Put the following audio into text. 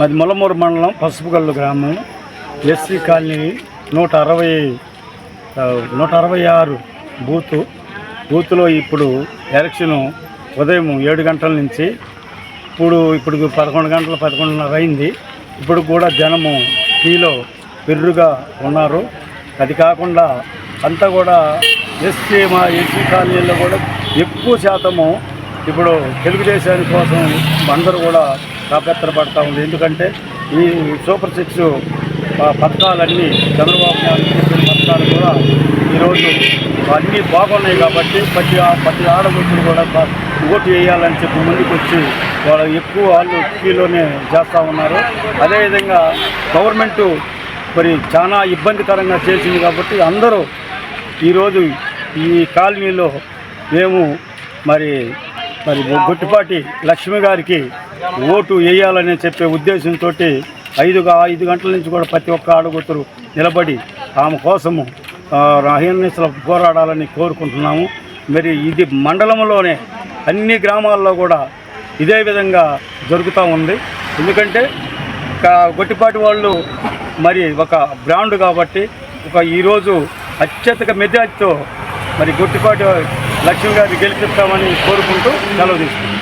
మాది ములమూరు మండలం పసుపుగల్లు గ్రామం. ఎస్సీ కాలనీ నూట అరవై నూట అరవై ఆరు బూతు. బూత్లో ఇప్పుడు ఎలక్షన్ ఉదయం ఏడు గంటల నుంచి ఇప్పుడు ఇప్పుడు పదకొండు గంటల పదకొండున్నర అయింది. ఇప్పుడు కూడా జనము టీలో పెర్రుగా ఉన్నారు. అది కాకుండా అంతా కూడా ఎస్సీ మా ఎస్సీ కాలనీలో కూడా ఎక్కువ శాతము ఇప్పుడు తెలుగుదేశాని కోసం అందరూ కూడా కాపెత్తరపడతా ఉంది. ఎందుకంటే ఈ సూపర్ సిక్స్ పథకాలన్నీ చంద్రబాబు నాయుడు చెప్పిన పథకాలు కూడా ఈరోజు అన్నీ బాగున్నాయి కాబట్టి ప్రతి ఆ- ప్రతి ఆడబుద్ధులు కూడా ఓటు వేయాలని చెప్పి ముందుకు వచ్చి వాళ్ళు ఎక్కువ వాళ్ళు కీలోనే చేస్తూ ఉన్నారు. అదేవిధంగా గవర్నమెంటు మరి చాలా ఇబ్బందికరంగా చేసింది కాబట్టి అందరూ ఈరోజు ఈ కాలనీలో మేము మరి మరి గొట్టిపాటి లక్ష్మి గారికి ఓటు వేయాలని చెప్పే ఉద్దేశంతో ఐదుగా ఐదు గంటల నుంచి కూడా ప్రతి ఒక్క ఆడగుతురు నిలబడి ఆమె కోసము అహిర్నిసలు పోరాడాలని కోరుకుంటున్నాము. మరి ఇది మండలంలోనే అన్ని గ్రామాల్లో కూడా ఇదే విధంగా జరుగుతూ ఉంది. ఎందుకంటే గొట్టిపాటి వాళ్ళు మరి ఒక బ్రాండ్ కాబట్టి ఒక ఈరోజు అత్యధిక మెజార్టీతో మరి గుర్తుపాటు లక్ష్మి గారిని గెలిపిస్తామని కోరుకుంటూ సెలవు తీసుకుంటాం